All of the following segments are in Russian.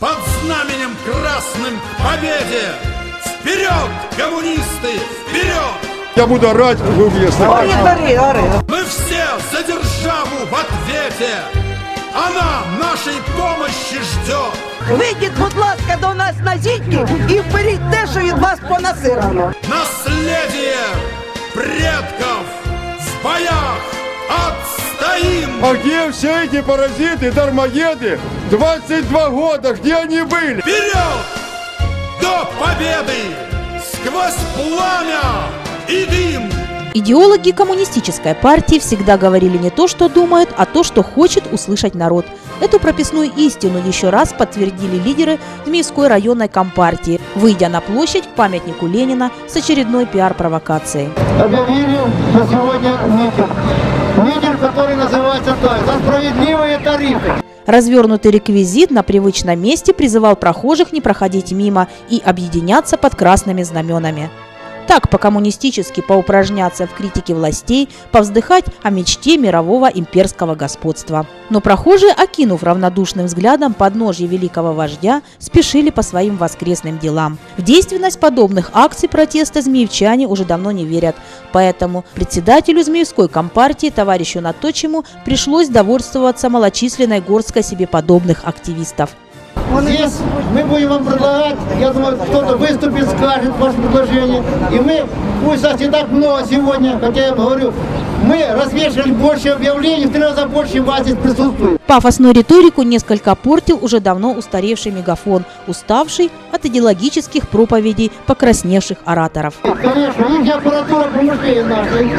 под знаменем красным к победе! Вперед, коммунисты, вперед! Я буду орать, вы мне ставите. Ори, ори. Мы все за державу в ответе! Она нашей помощи ждет! Вийдіть, будь ласка, до нас на зітки і вберіть те, що від вас понасирано. Наследие предков в боях отстоим! А где все эти паразиты, дармоеды? 22 года, где они были? Вперед! До победы! Сквозь пламя и дым! Идеологи коммунистической партии всегда говорили не то, что думают, а то, что хочет услышать народ. Эту прописную истину еще раз подтвердили лидеры Змеевской районной компартии, выйдя на площадь к памятнику Ленина с очередной пиар-провокацией. объявили на сегодня митинг. Митинг, который называется так, за справедливые тарифы. Развернутый реквизит на привычном месте призывал прохожих не проходить мимо и объединяться под красными знаменами. Так по-коммунистически поупражняться в критике властей, повздыхать о мечте мирового имперского господства. Но прохожие, окинув равнодушным взглядом подножье великого вождя, спешили по своим воскресным делам. В действенность подобных акций протеста змеевчане уже давно не верят, поэтому председателю Змеевской компартии товарищу Наточему пришлось довольствоваться малочисленной горсткой себе подобных активистов. Здесь мы будем вам предлагать, я думаю, кто-то выступит, скажет ваше предложение. И мы, пусть нас не так много сегодня, хотя я вам говорю, мы развешивали больше объявлений, в три раза больше вас здесь присутствует. Пафосную риторику несколько портил уже давно устаревший мегафон, уставший от идеологических проповедей покрасневших ораторов. Конечно, их аппаратура помощнее нашей.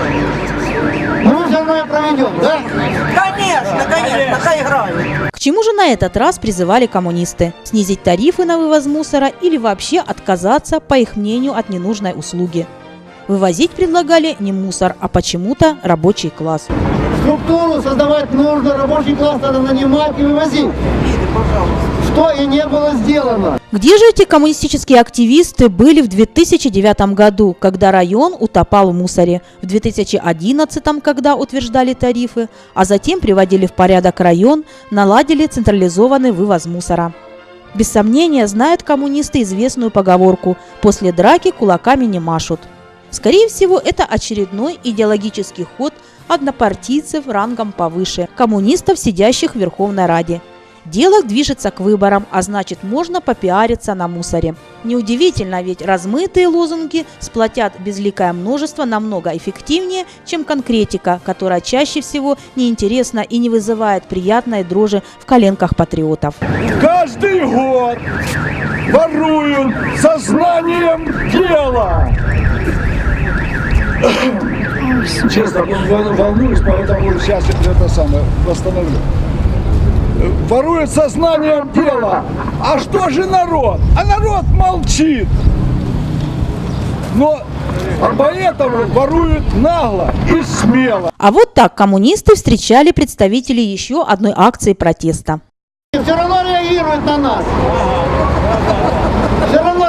Но мы все равно ее проведем, да? Конечно, конечно. К чему же на этот раз призывали коммунисты? Снизить тарифы на вывоз мусора или вообще отказаться, по их мнению, от ненужной услуги? Вывозить предлагали не мусор, а почему-то рабочий класс. Структуру создавать нужно, рабочий класс надо нанимать и вывозить. Что и не было сделано. Где же эти коммунистические активисты были в 2009 году, когда район утопал в мусоре, в 2011, когда утверждали тарифы, а затем приводили в порядок район, наладили централизованный вывоз мусора? Без сомнения, знают коммунисты известную поговорку «после драки кулаками не машут». Скорее всего, это очередной идеологический ход однопартийцев рангом повыше, коммунистов, сидящих в Верховной Раде. Дело движется к выборам, а значит можно попиариться на мусоре. Неудивительно, ведь размытые лозунги сплотят безликое множество намного эффективнее, чем конкретика, которая чаще всего неинтересна и не вызывает приятной дрожи в коленках патриотов. Каждый год воруют сознанием дела. Честно, вол- волнуюсь, поэтому сейчас это самое восстановлю. Воруют сознанием дела. А что же народ? А народ молчит. Но поэтому воруют нагло и смело. А вот так коммунисты встречали представителей еще одной акции протеста. И все равно реагирует на нас. Все равно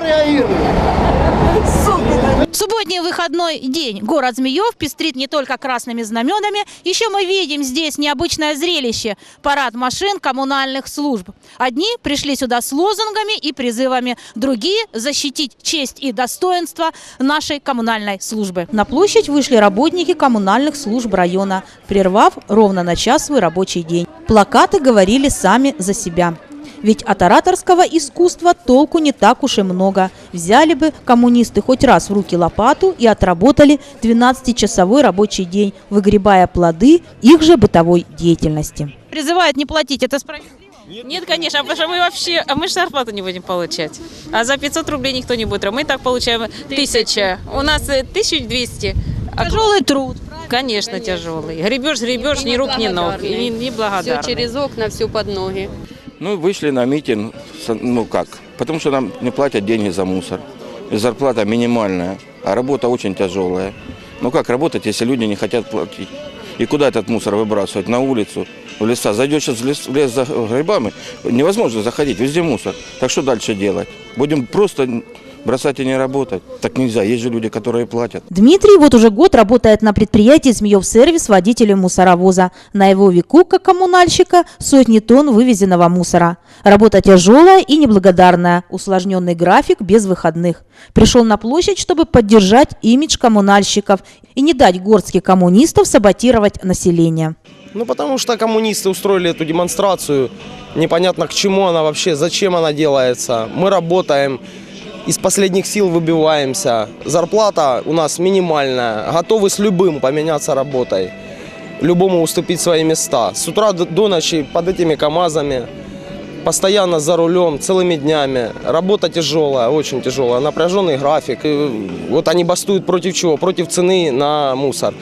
субботний выходной день город Змеев пестрит не только красными знаменами, еще мы видим здесь необычное зрелище – парад машин коммунальных служб. Одни пришли сюда с лозунгами и призывами, другие – защитить честь и достоинство нашей коммунальной службы. На площадь вышли работники коммунальных служб района, прервав ровно на час свой рабочий день. Плакаты говорили сами за себя. Ведь от ораторского искусства толку не так уж и много. Взяли бы коммунисты хоть раз в руки лопату и отработали 12-часовой рабочий день, выгребая плоды их же бытовой деятельности. Призывают не платить, это справедливо? Нет, конечно, потому что мы вообще, а мы же зарплату не будем получать. А за 500 рублей никто не будет. Мы и так получаем 1000. У нас э, 1200. А Тяжелый труд. Конечно, тяжелый. Гребешь, гребешь, ни рук, ни ног. И не Все благодарны. через окна, все под ноги. Ну, вышли на митинг, ну как, потому что нам не платят деньги за мусор. Зарплата минимальная, а работа очень тяжелая. Ну как работать, если люди не хотят платить? И куда этот мусор выбрасывать? На улицу, в леса. Зайдешь сейчас в лес, в лес за грибами, невозможно заходить, везде мусор. Так что дальше делать? Будем просто Бросать и не работать. Так нельзя, есть же люди, которые платят. Дмитрий вот уже год работает на предприятии «Змеев сервис» водителем мусоровоза. На его веку, как коммунальщика, сотни тонн вывезенного мусора. Работа тяжелая и неблагодарная, усложненный график без выходных. Пришел на площадь, чтобы поддержать имидж коммунальщиков и не дать горстке коммунистов саботировать население. Ну, потому что коммунисты устроили эту демонстрацию. Непонятно к чему она вообще, зачем она делается. Мы работаем, из последних сил выбиваемся. Зарплата у нас минимальная. Готовы с любым поменяться работой. Любому уступить свои места. С утра до- ночи под этими КАМАЗами. Постоянно за рулем, целыми днями. Работа тяжелая, очень тяжелая. Напряженный график. И вот они бастуют против чего? Против цены на мусор.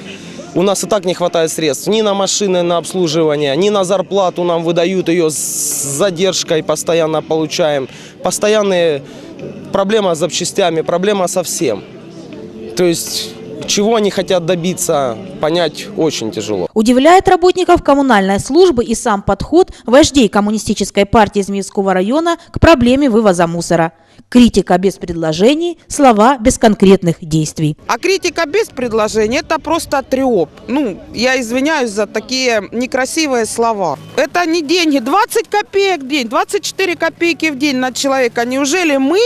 У нас и так не хватает средств ни на машины, на обслуживание, ни на зарплату нам выдают ее с задержкой, постоянно получаем. Постоянные проблема с запчастями, проблема со всем. То есть, чего они хотят добиться, понять очень тяжело. Удивляет работников коммунальной службы и сам подход вождей коммунистической партии Змеевского района к проблеме вывоза мусора. Критика без предложений, слова без конкретных действий. А критика без предложений – это просто триоп. Ну, я извиняюсь за такие некрасивые слова. Это не деньги. 20 копеек в день, 24 копейки в день на человека. Неужели мы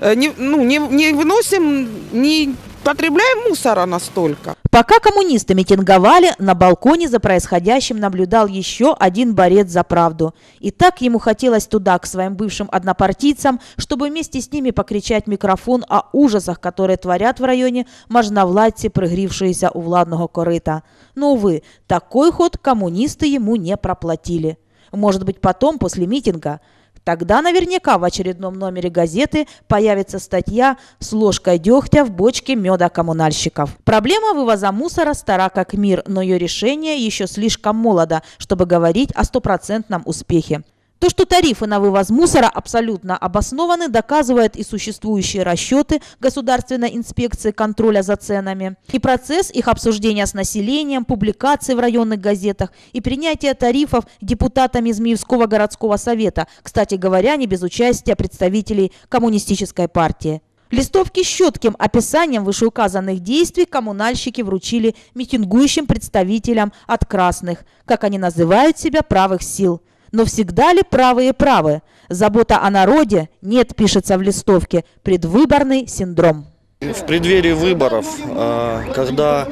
не, ну, не, не выносим, не потребляем мусора настолько? Пока коммунисты митинговали, на балконе за происходящим наблюдал еще один борец за правду. И так ему хотелось туда, к своим бывшим однопартийцам, чтобы вместе с ними покричать микрофон о ужасах, которые творят в районе можновладці, пригрівшиеся у владного корита. Но, увы, такой ход коммунисты ему не проплатили. Может быть, потом, после митинга, Тогда наверняка в очередном номере газеты появится статья с ложкой дегтя в бочке меда коммунальщиков. Проблема вывоза мусора стара как мир, но ее решение еще слишком молодо, чтобы говорить о стопроцентном успехе. То, что тарифы на вывоз мусора абсолютно обоснованы, доказывают и существующие расчеты Государственной инспекции контроля за ценами, и процесс их обсуждения с населением, публикации в районных газетах и принятие тарифов депутатами Змеевского городского совета, кстати говоря, не без участия представителей коммунистической партии. Листовки с четким описанием вышеуказанных действий коммунальщики вручили митингующим представителям от красных, как они называют себя, правых сил. Но всегда ли правые правы? Забота о народе нет, пишется в листовке, предвыборный синдром. В преддверии выборов, э, когда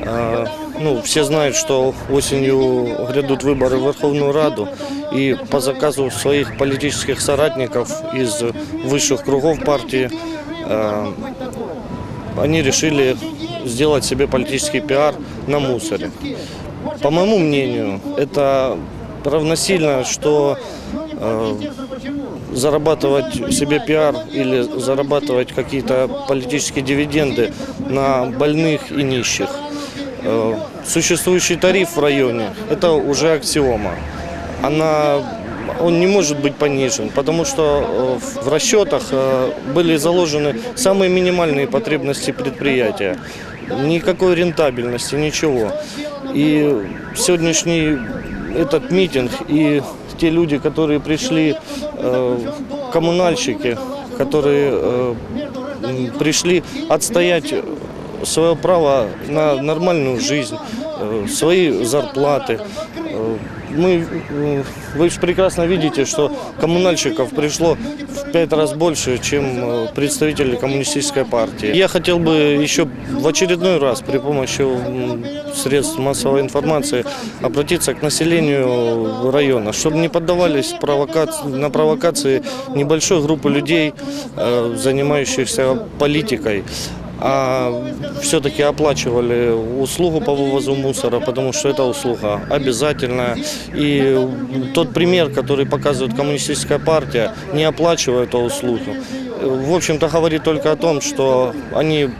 э, ну, все знают, что осенью грядут выборы в Верховную Раду, и по заказу своих политических соратников из высших кругов партии э, они решили сделать себе политический пиар на мусоре. По моему мнению, это равносильно, что э, зарабатывать себе пиар или зарабатывать какие-то политические дивиденды на больных и нищих. Э, Существующий тариф в районе – это уже аксиома. Она, он не может быть понижен, потому что э, в расчетах э, были заложены самые минимальные потребности предприятия. Никакой рентабельности, ничего. И сегодняшний этот митинг и те люди, которые пришли, э, коммунальщики, которые э, пришли отстоять свое право на нормальную жизнь, э, свои зарплаты. Мы, э, вы же прекрасно видите, что коммунальщиков пришло в пять раз больше, чем э, представителей коммунистической партии. Я хотел бы еще в очередной раз при помощи средств массовой информации обратиться к населению района, чтобы не поддавались провока- на провокации небольшой группы людей, э, занимающихся политикой а все-таки оплачивали услугу по вывозу мусора, потому что это услуга обязательная. И тот пример, который показывает коммунистическая партия, не оплачивая эту услугу, в общем-то говорит только о том, что они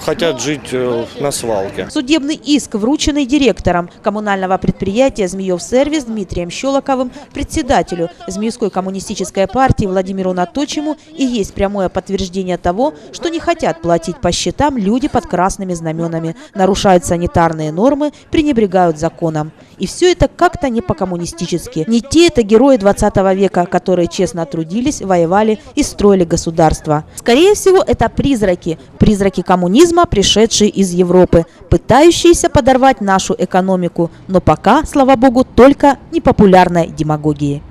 хотят жить э, на свалке. Судебный иск, врученный директором коммунального предприятия «Змеев Сервис» Дмитрием Щелоковым, председателю Змеевской коммунистической партии Владимиру Наточему и есть прямое подтверждение того, что не хотят платить по счетам люди под красными знаменами, нарушают санитарные нормы, пренебрегают законом. И все это как-то не по-коммунистически. Не те это герои 20 века, которые честно трудились, воевали и строили государство. Скорее всего, это призраки. Призраки коммунизма, пришедшие из Европы, пытающиеся подорвать нашу экономику, но пока, слава богу, только непопулярной демагогии.